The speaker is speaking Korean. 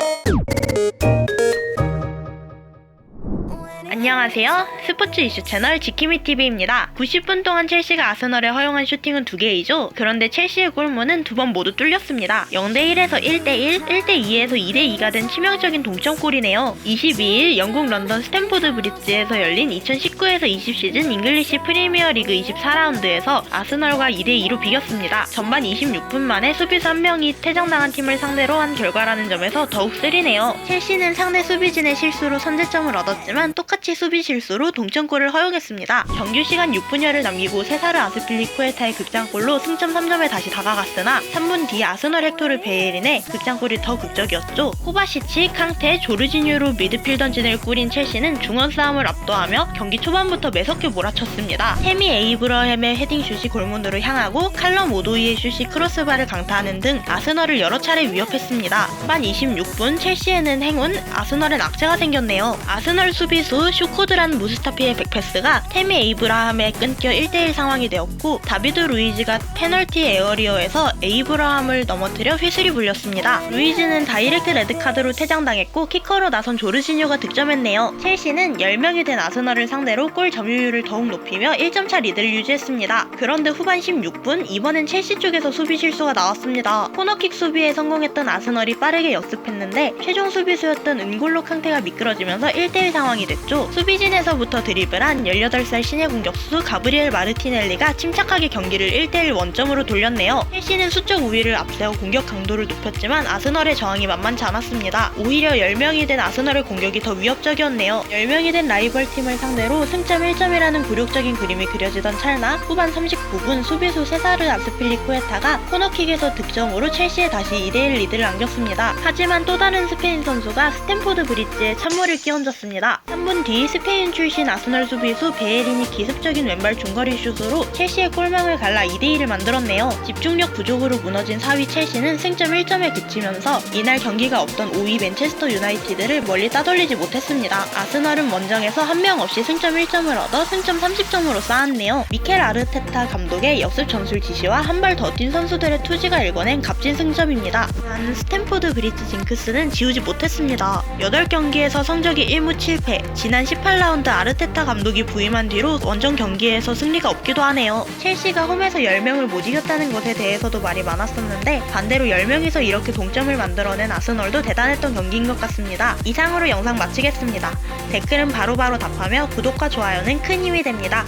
Música 안녕하세요. 스포츠 이슈 채널 지키미 TV입니다. 90분 동안 첼시가 아스널에 허용한 슈팅은 두 개이죠. 그런데 첼시의 골문은 두 번 모두 뚫렸습니다. 0대 1에서 1대 1, 1대 2에서 2대 2가 된 치명적인 동점골이네요. 22일 영국 런던 스탠포드 브릿지에서 열린 2019에서 20 시즌 잉글리시 프리미어 리그 24라운드에서 아스널과 2대 2로 비겼습니다. 전반 26분 만에 수비수 한 명이 퇴장당한 팀을 상대로 한 결과라는 점에서 더욱 쓰리네요. 첼시는 상대 수비진의 실수로 선제점을 얻었지만 똑같이 수비 실수로 동점골을 허용했습니다. 정규 시간 6분여를 남기고 세사르 아스필리쿠에타의 극장골로 승점 3점에 다시 다가갔으나 3분 뒤 아스널 헥토르 베예린의 극장골이 더 극적이었죠. 코바시치, 캉테, 조르지뉴로 미드필던진을 꾸린 첼시는 중원 싸움을 압도하며 경기 초반부터 매섭게 몰아쳤습니다. 헤미 에이브러햄의 헤딩슛이 골문으로 향하고 칼럼 오도이의 슛이 크로스바를 강타하는 등 아스널을 여러 차례 위협했습니다. 후반 26분 첼시에는 행운, 아스널엔 악재가 생겼네요. 아스널 수비수 슈코드란 무스타피의 백패스가 테미 에이브라함에 끊겨 1대1 상황이 되었고 다비드 루이지가 페널티 에어리어에서 에이브라함을 넘어뜨려 휘슬이 불렸습니다. 루이지는 다이렉트 레드카드로 퇴장당했고 키커로 나선 조르지뉴가 득점했네요. 첼시는 10명이 된 아스널을 상대로 골 점유율을 더욱 높이며 1점차 리드를 유지했습니다. 그런데 후반 16분 이번엔 첼시 쪽에서 수비 실수가 나왔습니다. 코너킥 수비에 성공했던 아스널이 빠르게 역습했는데 최종 수비수였던 은골로 캉테가 미끄러지면서 1대1 상황이 됐죠. 수비진에서부터 드리블한 18살 신예 공격수 가브리엘 마르티넬리가 침착하게 경기를 1대1 원점으로 돌렸네요. 첼시는 수적 우위를 앞세워 공격 강도를 높였지만 아스널의 저항이 만만치 않았습니다. 오히려 10명이 된 아스널의 공격이 더 위협적이었네요. 10명이 된 라이벌 팀을 상대로 승점 1점이라는 굴욕적인 그림이 그려지던 찰나 후반 39분 수비수 세사르 아스필리쿠에타가 코너킥에서 득점으로 첼시에 다시 2대1 리드를 안겼습니다. 하지만 또 다른 스페인 선수가 스탠포드 브릿지에 찬물을 끼얹었습니다. 3분 뒤 스페인 출신 아스널 수비수 베예린이 기습적인 왼발 중거리 슛으로 첼시의 골망을 갈라 2대2를 만들었네요. 집중력 부족으로 무너진 4위 첼시는 승점 1점에 그치면서 이날 경기가 없던 5위 맨체스터 유나이티드를 멀리 따돌리지 못했습니다. 아스널은 원정에서 한 명 없이 승점 1점을 얻어 승점 30점으로 쌓았네요. 미켈 아르테타 감독의 역습 전술 지시와 한 발 더 뛴 선수들의 투지가 일궈낸 값진 승점입니다. 단 스탠포드 브리지 징크스는 지우지 못했습니다. 8경기에서 성적이 1무 7패, 지난 18라운드 아르테타 감독이 부임한 뒤로 원정 경기에서 승리가 없기도 하네요. 첼시가 홈에서 10명을 못 이겼다는 것에 대해서도 말이 많았었는데 반대로 10명이서 이렇게 동점을 만들어낸 아스널도 대단했던 경기인 것 같습니다. 이상으로 영상 마치겠습니다. 댓글은 바로바로 답하며 구독과 좋아요는 큰 힘이 됩니다.